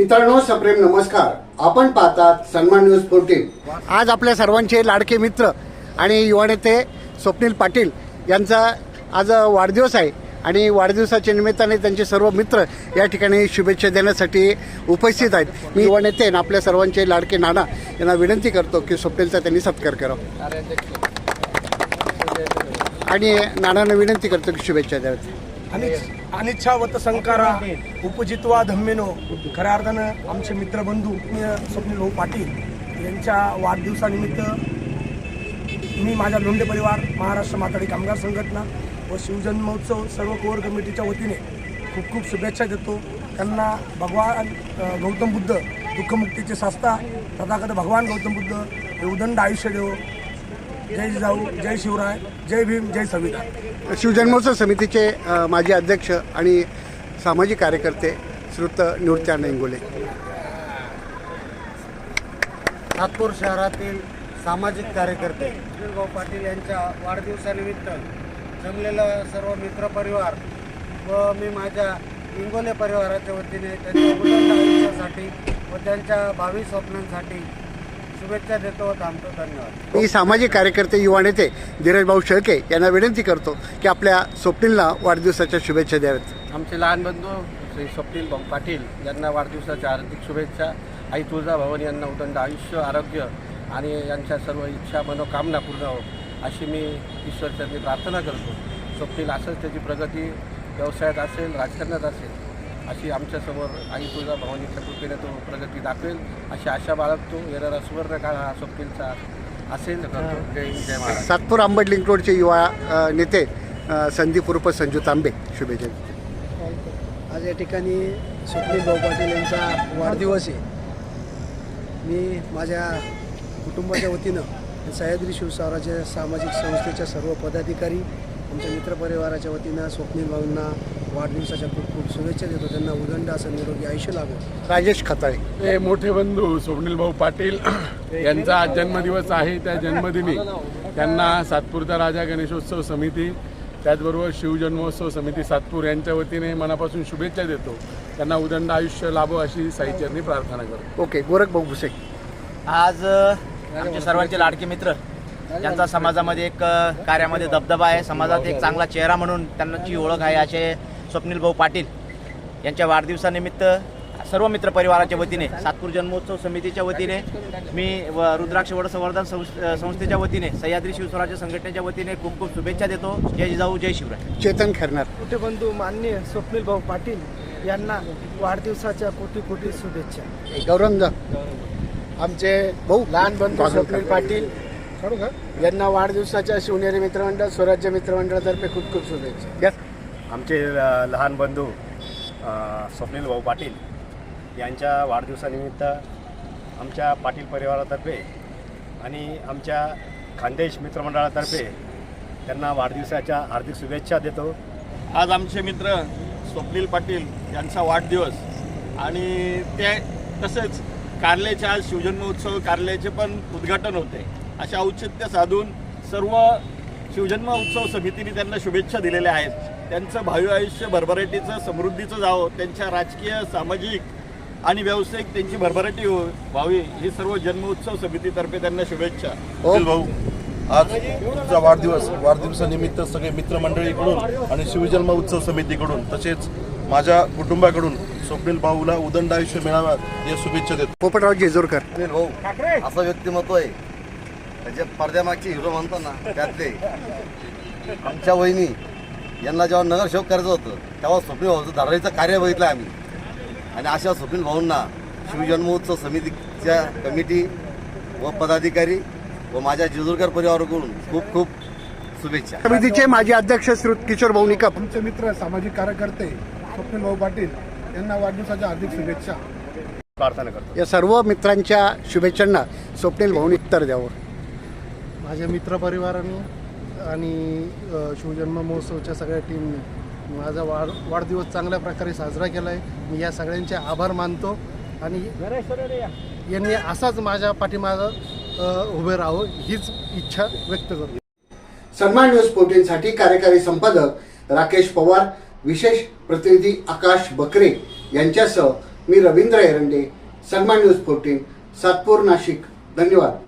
मित्रांनो सप्रेम नमस्कार. आपण पाहतात सन्मान न्यूज फोर्टीन आज आपल्या सर्वांचे लाडके मित्र आणि युवा नेते स्वप्नील पाटील यांचा आज वाढदिवस आहे. आणि वाढदिवसाच्या निमित्ताने त्यांचे सर्व मित्र या ठिकाणी शुभेच्छा देण्यासाठी उपस्थित आहेत. मी युवा नेते आणि आपल्या सर्वांचे लाडके नाना यांना विनंती करतो की स्वप्नीलचा त्यांनी सत्कार करावा. आणि नानांना विनंती करतो की शुभेच्छा द्याव्यात. आणि अनिच्छावत संकारा उपजित्वा धम्मेनो. खऱ्या अर्थानं आमचे मित्रबंधू स्वप्नील भाऊ पाटील यांच्या वाढदिवसानिमित्त मी माझ्या लोंढे परिवार महाराष्ट्र माताडी कामगार संघटना व शिवजन्मोत्सव सर्व कोर कमिटीच्या वतीने खूप खूप शुभेच्छा देतो. त्यांना भगवान गौतम बुद्ध दुःखमुक्तीचे संस्था तथागत भगवान गौतम बुद्ध हे उदंड आयुष्य देव. जय जिजाऊ जय शिवराय जय भीम जय संविधान शिवजन्मोत्सव समितीचे माजी अध्यक्ष आणि सामाजिक कार्यकर्ते श्रुत निवृत्त्यानंद इंगोले नागपूर शहरातील सामाजिक कार्यकर्ते भाऊ पाटील यांच्या वाढदिवसानिमित्त जमलेलं सर्व मित्रपरिवार व मी माझ्या इंगोले परिवाराच्या वतीने त्यांच्या उदंड आयुष्यासाठी व त्यांच्या भावी स्वप्नांसाठी शुभेच्छा देतो व थांबतो धन्यवाद. मी सामाजिक कार्यकर्ते युवा नेते धीरज भाऊ शेळके यांना विनंती करतो की आपल्या स्वप्नीलला वाढदिवसाच्या शुभेच्छा द्याव्यात. आमचे लहान बंधू श्री स्वप्नील भाऊ पाटील यांना वाढदिवसाच्या हार्दिक शुभेच्छा. आई तुळजा भवन यांना उदंड आयुष्य आरोग्य आणि यांच्या सर्व इच्छा मनोकामना पूर्ण हो अशी मी ईश्वरचरणी प्रार्थना करतो. स्वप्नील असंच त्याची प्रगती व्यवसायात असेल राजकारणात असेल अशी आमच्यासमोर आई तुळजा भवानीच्या कृपेने तो प्रगती दाखवेल. अशी आशा बाळगतो. येणारा सुवर्ण काळ हा स्वप्नीलचा असेल. करतो जय हिंद, जय महाराज सातपूर आंबट लिंक रोडचे युवा नेते संदीप उर्फ संजू तांबे शुभेच्छा. आज या ठिकाणी स्वप्नील भाऊ पाटील यांचा वाढदिवस आहे. मी माझ्या कुटुंबाच्या वतीनं सह्याद्री शिवसावराच्या सामाजिक संस्थेच्या सर्व पदाधिकारी आमच्या मित्रपरिवाराच्या वतीनं स्वप्नील भाऊंना वाढदिवसाच्या खूप खूप शुभेच्छा देतो. त्यांना उदंड असं निरोगी आयुष्य लाभो राजेश खताळे. ते मोठे बंधू स्वप्नील भाऊ पाटील यांचा आज जन्मदिवस आहे त्या जन्मदिनी. त्यांना सातपूरचा राजा गणेशोत्सव समिती त्याचबरोबर शिवजन्मोत्सव समिती सातपूर यांच्या वतीने मनापासून शुभेच्छा देतो. त्यांना उदंड आयुष्य लाभो अशी साईचरणी प्रार्थना करतो. ओके गोरख भाऊ भुसे. आज आमचे सर्वांचे लाडके मित्र ज्यांचा समाजामध्ये एक कार्यामध्ये दबदबा आहे समाजात एक चांगला चेहरा म्हणून त्यांची ओळख आहे असे स्वप्नील भाऊ पाटील यांच्या वाढदिवसानिमित्त सर्व मित्र परिवाराच्या वतीने सातपूर जन्मोत्सव समितीच्या वतीने मी व रुद्राक्ष वड संवर्धन संस- संस्थेच्या वतीने सह्याद्री शिवस्वराज्य संघटनेच्या वतीने खूप खूप शुभेच्छा देतो. जय जिजाऊ जय शिवराय. चेतन खैरनार मोठे बंधू मान्य स्वप्नील भाऊ पाटील यांना वाढदिवसाच्या कोटी कोटी शुभेच्छा. गौरंग. आमचे भाऊ लहान बंधू स्वप्नील. पाटील यांना वाढदिवसाच्या शिवनेरी मित्रमंडळ स्वराज्य मित्रमंडळातर्फे खूप खूप शुभेच्छा. यस आमचे लहान बंधू स्वप्नील भाऊ पाटील यांच्या वाढदिवसानिमित्त आमच्या पाटील परिवारातर्फे आणि आमच्या खानदेश मित्रमंडळातर्फे त्यांना वाढदिवसाच्या हार्दिक शुभेच्छा देतो. आज आमचे मित्र स्वप्नील पाटील यांचा वाढदिवस आणि ते तसेच कारल्याचे आज शिवजन्मोत्सव कार्ल्याचे पण उद्घाटन होते. अशा औचित्य साधून सर्व शिवजन्म उत्सव समितीने त्यांना शुभेच्छा दिलेल्या आहेत. त्यांचं भावी आयुष्य भरभराटीचं समृद्धीचं जावं त्यांच्या राजकीय सामाजिक आणि व्यावसायिक त्यांची भरभराटी हो व्हावी. ही सर्व जन्मोत्सव समितीतर्फे त्यांना शुभेच्छा. अनिल भाऊ आज तुमचा वाढदिवस वाढदिवसानिमित्त सगळे मित्रमंडळीकडून आणि शिवजन्म उत्सव समितीकडून तसेच माझ्या कुटुंबाकडून स्वप्नील भाऊला उदंड आयुष्य मिळावं या शुभेच्छा देतो. पोपटराव जेजोरकर. अनिल भाऊ असं व्यक्तिमत्व आहे. त्याचे पडद्यामागचे हिरो म्हणतो ना त्यातले आमच्या वहिनी यांना जेव्हा नगरसेवक करायचं होतं तेव्हा स्वप्नील भाऊचं धारावीचं कार्य बघितलं आम्ही. आणि अशा स्वप्नील भाऊंना शिवजन्मोत्सव समितीच्या कमिटी व पदाधिकारी व माझ्या जिजुरकर परिवाराकडून खूप खूप शुभेच्छा. समितीचे माजी अध्यक्ष श्री किशोर भाऊ निकप आमचे मित्र सामाजिक कार्यकर्ते स्वप्नील भाऊ पाटील यांना वाढदिवसाच्या हार्दिक शुभेच्छा. प्रार्थना करतो. या सर्व मित्रांच्या शुभेच्छांना स्वप्नील भाऊनी उत्तर द्यावं. माझ्या मित्रपरिवाराने आणि शिवजन्म महोत्सवच्या सगळ्या टीमने माझा वाढ वाढदिवस चांगल्या प्रकारे साजरा केला आहे मी या सगळ्यांचे आभार मानतो आणि यांनी असाच माझ्या पाठीमागं उभे राहावं हीच इच्छा व्यक्त करतो. सन्मान न्यूज फोर्टीनसाठी कार्यकारी संपादक राकेश पवार विशेष प्रतिनिधी आकाश बकरे यांच्यासह मी रवींद्र एरंडे सन्मान न्यूज फोर्टीन सातपूर नाशिक. धन्यवाद.